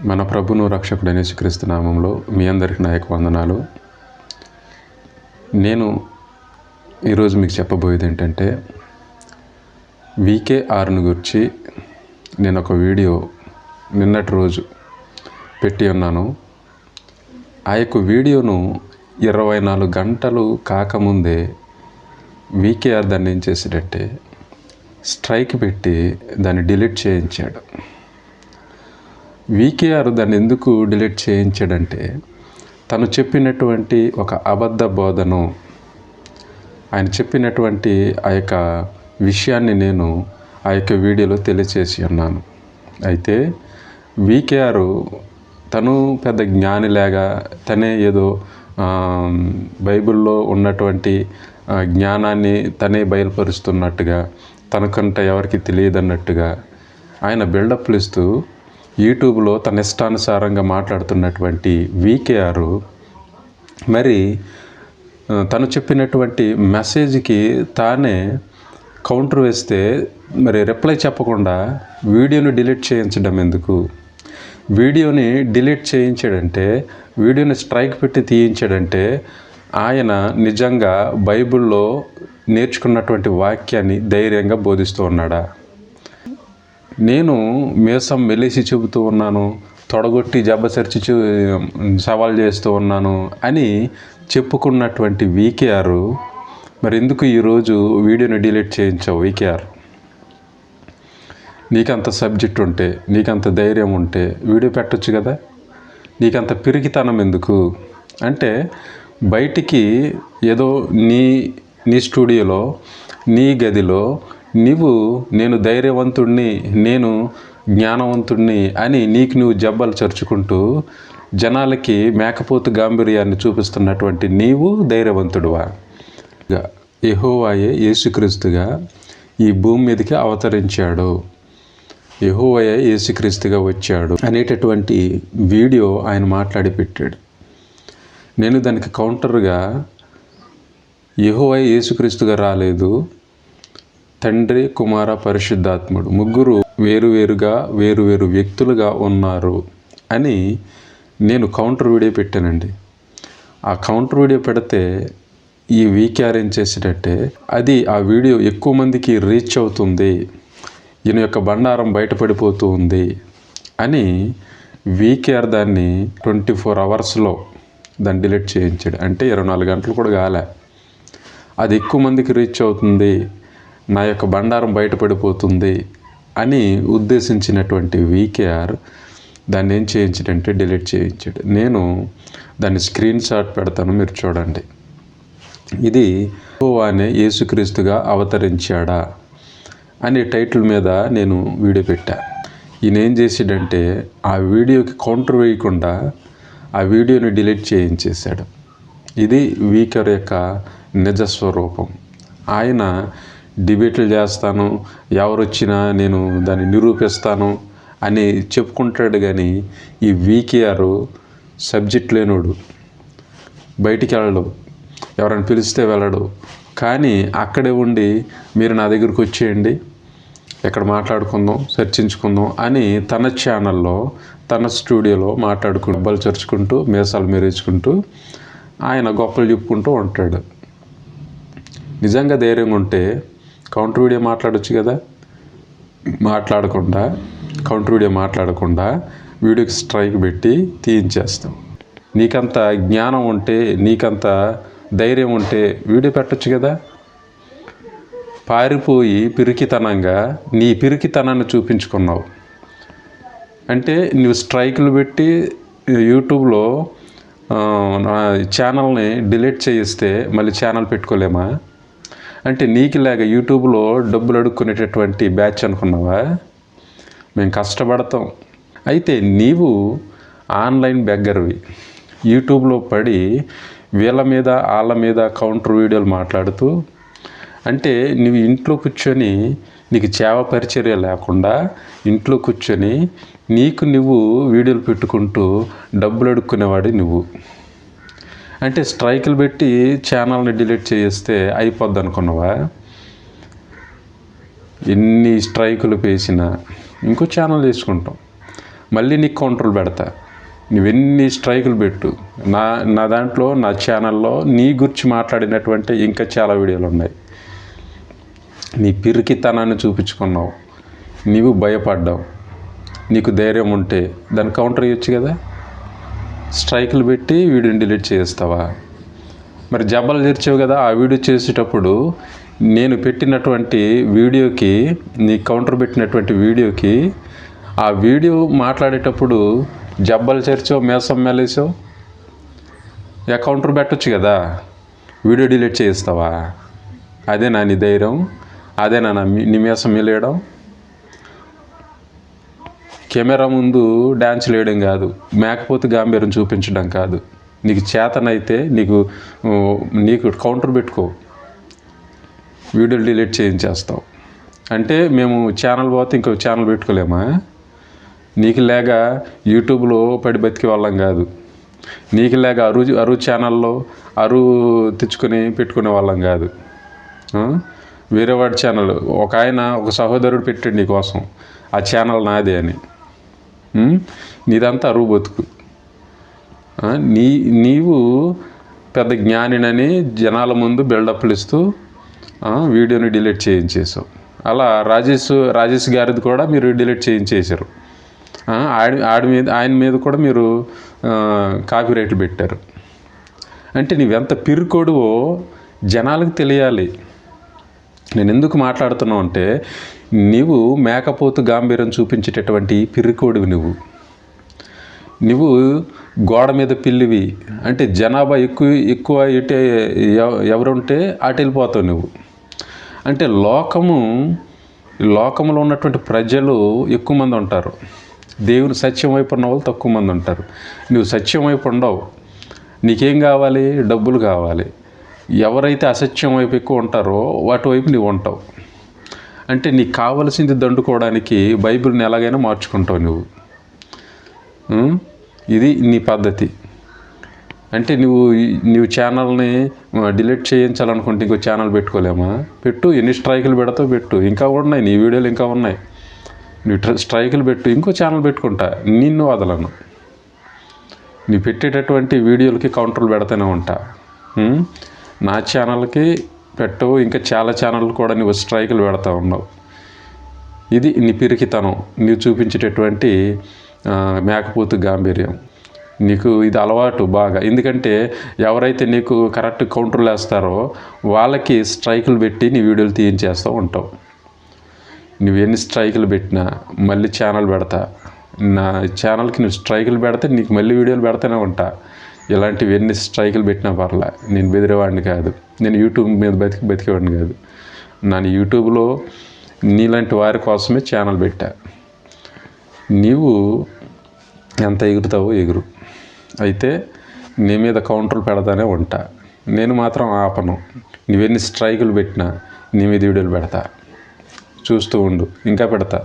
మన ప్రభును రక్షకుడైన యేసుక్రీస్తు నామంలో మీ అందరికి నా యొక్క వందనాలు. నేను ఈరోజు మీకు చెప్పబోయేది ఏంటంటే వీకేఆర్ను గురించి నేను ఒక వీడియో నిన్నటి రోజు పెట్టి ఉన్నాను. ఆ యొక్క వీడియోను ఇరవై నాలుగు గంటలు కాకముందే వీకేఆర్ దాన్ని ఏం చేసాడంటే స్ట్రైక్ పెట్టి దాన్ని డిలీట్ చేయించాడు. వికేఆర్ దాన్ని ఎందుకు డిలీట్ చేయించాడంటే తను చెప్పినటువంటి ఒక అబద్ధ బోధను ఆయన చెప్పినటువంటి ఆ యొక్క విషయాన్ని నేను ఆ యొక్క వీడియోలో తెలియచేసి ఉన్నాను. అయితే వికేఆర్ తను పెద్ద జ్ఞానిలాగా తనే ఏదో బైబిల్లో ఉన్నటువంటి జ్ఞానాన్ని తనే బయలుపరుస్తున్నట్టుగా తనకంట ఎవరికి తెలియదన్నట్టుగా ఆయన బిల్డప్లు ఇస్తూ యూట్యూబ్లో తన ఇష్టానుసారంగా మాట్లాడుతున్నటువంటి వీకేఆర్. మరి తను చెప్పినటువంటి మెసేజ్కి తానే కౌంటర్ వేస్తే మరి రిప్లై చెప్పకుండా వీడియోని డిలీట్ చేయించడం ఎందుకు? వీడియోని డిలీట్ చేయించాడంటే వీడియోని స్ట్రైక్ పెట్టి తీయించాడంటే ఆయన నిజంగా బైబిల్లో నేర్చుకున్నటువంటి వాక్యాన్ని ధైర్యంగా బోధిస్తూ ఉన్నాడా? నేను మీసం మెలిసి చెబుతూ ఉన్నాను తొడగొట్టి జబ్బసరిచి చూ సవాల్ చేస్తూ ఉన్నాను అని చెప్పుకున్నటువంటి వీకేఆర్. మరి ఎందుకు ఈరోజు వీడియోని డిలీట్ చేయించావు వీకేఆర్? నీకంత సబ్జెక్ట్ ఉంటే నీకంత ధైర్యం ఉంటే వీడియో పెట్టొచ్చు కదా? నీకంత పిరికితనం ఎందుకు? అంటే బయటికి ఏదో నీ నీ స్టూడియోలో నీ గదిలో నీవు నేను ధైర్యవంతుణ్ణి నేను జ్ఞానవంతుణ్ణి అని నీకు నువ్వు జబ్బలు చరుచుకుంటూ జనాలకి మేకపోతు గాంభీర్యాన్ని చూపిస్తున్నటువంటి నీవు ధైర్యవంతుడువా? యహోవాయే యేసుక్రీస్తుగా ఈ భూమి మీదకి అవతరించాడు. యెహోవాయే యేసుక్రీస్తుగా వచ్చాడు అనేటటువంటి వీడియో ఆయన మాట్లాడి పెట్టాడు. నేను దానికి కౌంటర్గా యెహోవాయే యేసుక్రీస్తుగా రాలేదు. తండ్రి కుమార పరిశుద్ధాత్ముడు. ముగ్గురు వేరువేరుగా వేరువేరు వ్యక్తులుగా ఉన్నారు అని నేను కౌంటర్ వీడియో పెట్టానండి. ఆ కౌంటర్ వీడియో పెడితే ఈ వీకేఆర్ ఏం చేసేటంటే అది ఆ వీడియో ఎక్కువ మందికి రీచ్ అవుతుంది ఈయన యొక్క బండారం బయటపడిపోతూ ఉంది అని వీకేఆర్ దాన్ని ట్వంటీ ఫోర్ అవర్స్లో దాన్ని డిలీట్ చేయించాడు. అంటే ఇరవై నాలుగు గంటలు కూడా కాలే. అది ఎక్కువ మందికి రీచ్ అవుతుంది నా యొక్క బండారం బయటపడిపోతుంది అని ఉద్దేశించినటువంటి వీకేఆర్ దాన్ని ఏం చేయించాడంటే డిలీట్ చేయించాడు. నేను దాన్ని స్క్రీన్ షాట్ పెడతాను మీరు చూడండి. ఇది యెహోవానే యేసుక్రీస్తుగా అవతరించాడా అనే టైటిల్ మీద నేను వీడియో పెట్టా. ఈయన ఏం చేసాడంటే ఆ వీడియోకి కౌంటర్ వేయకుండా ఆ వీడియోని డిలీట్ చేయించేశాడు. ఇది వీకర్ యొక్క నిజస్వరూపం ఆయన డిబేట్లు చేస్తాను ఎవరు వచ్చినా నేను దాన్ని నిరూపిస్తాను అని చెప్పుకుంటాడు కానీ ఈ వీకేఆర్ సబ్జెక్ట్ లేనోడు. బయటికి వెళ్ళడు ఎవరైనా పిలిస్తే వెళ్ళడు. కానీ అక్కడే ఉండి మీరు నా దగ్గరికి వచ్చేయండి. ఎక్కడ మాట్లాడుకుందాం చర్చించుకుందాం అని తన ఛానల్లో తన స్టూడియోలో మాట్లాడుకుంటూ బలు చర్చుకుంటూ మీసాలు మెరేచుకుంటూ ఆయన గొప్పలు చెప్పుకుంటూ ఉంటాడు. నిజంగా ధైర్యంగా ఉంటే కౌంటర్ వీడియో మాట్లాడొచ్చు కదా? మాట్లాడకుండా కౌంటర్ వీడియో మాట్లాడకుండా వీడియోకి స్ట్రైక్ పెట్టి తీయించేస్తాం. నీకంత జ్ఞానం ఉంటే నీకంత ధైర్యం ఉంటే వీడియో పెట్టొచ్చు కదా? పారిపోయి పిరికితనంగా నీ పిరికితనాన్ని చూపించుకున్నావు. అంటే నువ్వు స్ట్రైకులు పెట్టి యూట్యూబ్లో నా ఛానల్ని డిలీట్ చేయిస్తే మళ్ళీ ఛానల్ పెట్టుకోలేమా? అంటే నీకులాగా యూట్యూబ్లో డబ్బులు అడుక్కునేటటువంటి బ్యాచ్ అనుకున్నావా? మేము కష్టపడతాం. అయితే నీవు ఆన్లైన్ బెగ్గర్వి యూట్యూబ్లో పడి వీళ్ళ మీద వాళ్ళ మీద కౌంటర్ వీడియోలు మాట్లాడుతూ అంటే నువ్వు ఇంట్లో కూర్చొని నీకు చేవ పరిచర్య లేకుండా ఇంట్లో కూర్చొని నీకు నువ్వు వీడియోలు పెట్టుకుంటూ డబ్బులు అడుక్కునేవాడి నువ్వు. అంటే స్ట్రైకులు పెట్టి ఛానల్ని డిలీట్ చేస్తే అయిపోద్ది అనుకున్నావా? ఎన్ని స్ట్రైకులు పేసినా ఇంకో ఛానల్ తీసుకుంటాం మళ్ళీ నీకు కౌంటర్లు పెడతా. నువ్వెన్ని స్ట్రైకులు పెట్టు. నా నా దాంట్లో నా ఛానల్లో నీ గురించి మాట్లాడినటువంటి ఇంకా చాలా వీడియోలు ఉన్నాయి. నీ పిరికితనాన్ని చూపించుకున్నావు. నీవు భయపడ్డావు. నీకు ధైర్యం ఉంటే దాన్ని కౌంటర్ ఇవ్వచ్చు కదా? స్ట్రైకులు పెట్టి వీడియోని డిలీట్ చేస్తావా మరి జబ్బలు తెరిచావు కదా ఆ వీడియో చేసేటప్పుడు నేను పెట్టినటువంటి వీడియోకి నీ కౌంటర్ పెట్టినటువంటి వీడియోకి ఆ వీడియో మాట్లాడేటప్పుడు జబ్బలు చేర్చో మేసం మెలేసావు? యా కౌంటర్ పెట్టొచ్చు కదా వీడియో డిలీట్ చేయిస్తావా అదే నా నీ ధైర్యం అదే నా నీ మేసం మెలేయడం? కెమెరా ముందు డ్యాన్స్ వేయడం కాదు మేకపోతే గాంభీర్యం చూపించడం కాదు. నీకు చేతనైతే నీకు నీకు కౌంటర్ పెట్టుకో. వీడియోలు డిలీట్ చేయించేస్తావు. అంటే మేము ఛానల్ పోతే ఇంకో ఛానల్ పెట్టుకోలేమా? నీకు లేక యూట్యూబ్లో పడి బతికే వాళ్ళం కాదు. నీకు లేక అరు అరు ఛానల్లో అరు తెచ్చుకొని పెట్టుకునే వాళ్ళం కాదు. వేరే వాడి ఛానల్ ఒక ఆయన ఒక సహోదరుడు పెట్టాడు నీకోసం. ఆ ఛానల్ నాదే అని. నీదంతా అరువు బతుకు. నీ నీవు పెద్ద జ్ఞానినని జనాల ముందు బిల్డప్లు ఇస్తూ వీడియోని డిలీట్ చేయించేసావు అలా రాజేష్ రాజేష్ గారిది కూడా మీరు డిలీట్ చేయించేశారు. ఆడి ఆడి మీద ఆయన మీద కూడా మీరు కాపీ రైట్లు పెట్టారు. అంటే నీవెంత పిరుకోడువో జనాలకు తెలియాలి. నేను ఎందుకు మాట్లాడుతున్నావు అంటే నీవు మేకపోతు గాంభీర్యం చూపించేటటువంటి పిరికోడివి నువ్వు. నువ్వు గోడ మీద పిల్లివి. అంటే జనాభా ఎక్కువ ఎక్కువ ఇటే ఎవ- ఎవరుంటే అటు వెళ్ళిపోతావు నువ్వు. అంటే లోకము లోకంలో ఉన్నటువంటి ప్రజలు ఎక్కువ మంది ఉంటారు. దేవుని సత్యం వైపు ఉన్న వాళ్ళు తక్కువ మంది ఉంటారు. నువ్వు సత్యం వైపు ఉండవు. నీకేం కావాలి? డబ్బులు కావాలి. ఎవరైతే అసత్యం వైపు ఎక్కువ ఉంటారో వాటి వైపు నువ్వు ఉంటావు. అంటే నీకు కావలసింది దండుకోవడానికి బైబిల్ని ఎలాగైనా మార్చుకుంటావు నువ్వు. ఇది నీ పద్ధతి. అంటే నువ్వు నువ్వు ఛానల్ని డిలీట్ చేయించాలనుకుంటే ఇంకో ఛానల్ పెట్టుకోలేమా? పెట్టు ఎన్ని స్ట్రైకులు పెడతావు పెట్టు. ఇంకా ఉన్నాయి నీ వీడియోలు ఇంకా ఉన్నాయి. నువ్వు స్ట్రైకులు పెట్టు ఇంకో ఛానల్ పెట్టుకుంటా. నిన్ను వదలను. నీ పెట్టేటటువంటి వీడియోలకి కౌంటర్లు పెడతానే ఉంటా. నా ఛానల్కి పెట్టవు ఇంకా చాలా ఛానళ్ళు కూడా నువ్వు స్ట్రైకులు పెడతా ఉన్నావు. ఇది నీ పిరికితనం. నీవు చూపించేటటువంటి మేకపోతు గాంభీర్యం. నీకు ఇది అలవాటు బాగా. ఎందుకంటే ఎవరైతే నీకు కరెక్ట్ కౌంటర్లు వేస్తారో వాళ్ళకి స్ట్రైకులు పెట్టి నీ వీడియోలు తీయించేస్తూ ఉంటావు. నువ్వు ఎన్ని స్ట్రైకులు పెట్టినా మళ్ళీ ఛానల్ పెడతా. నా ఛానల్కి నువ్వు స్ట్రైకులు పెడితే నీకు మళ్ళీ వీడియోలు పెడతానే ఉంటా. ఇలాంటివి ఎన్ని స్ట్రైకులు పెట్టినా పర్లే. నేను బెదిరేవాడిని కాదు. నేను యూట్యూబ్ మీద బతికి బతికేవాడిని కాదు. నన్ను యూట్యూబ్లో నీలాంటి వారి కోసమే ఛానల్ పెట్టా. నీవు ఎంత ఎగురుతావో ఎగురు. అయితే నీ మీద కౌంటర్లు పెడతానే ఉంటా. నేను మాత్రం ఆపను. నువ్వెన్ని స్ట్రైకులు పెట్టినా నీ మీద వీడియోలు పెడతా. చూస్తూ ఉండు. ఇంకా పెడతా.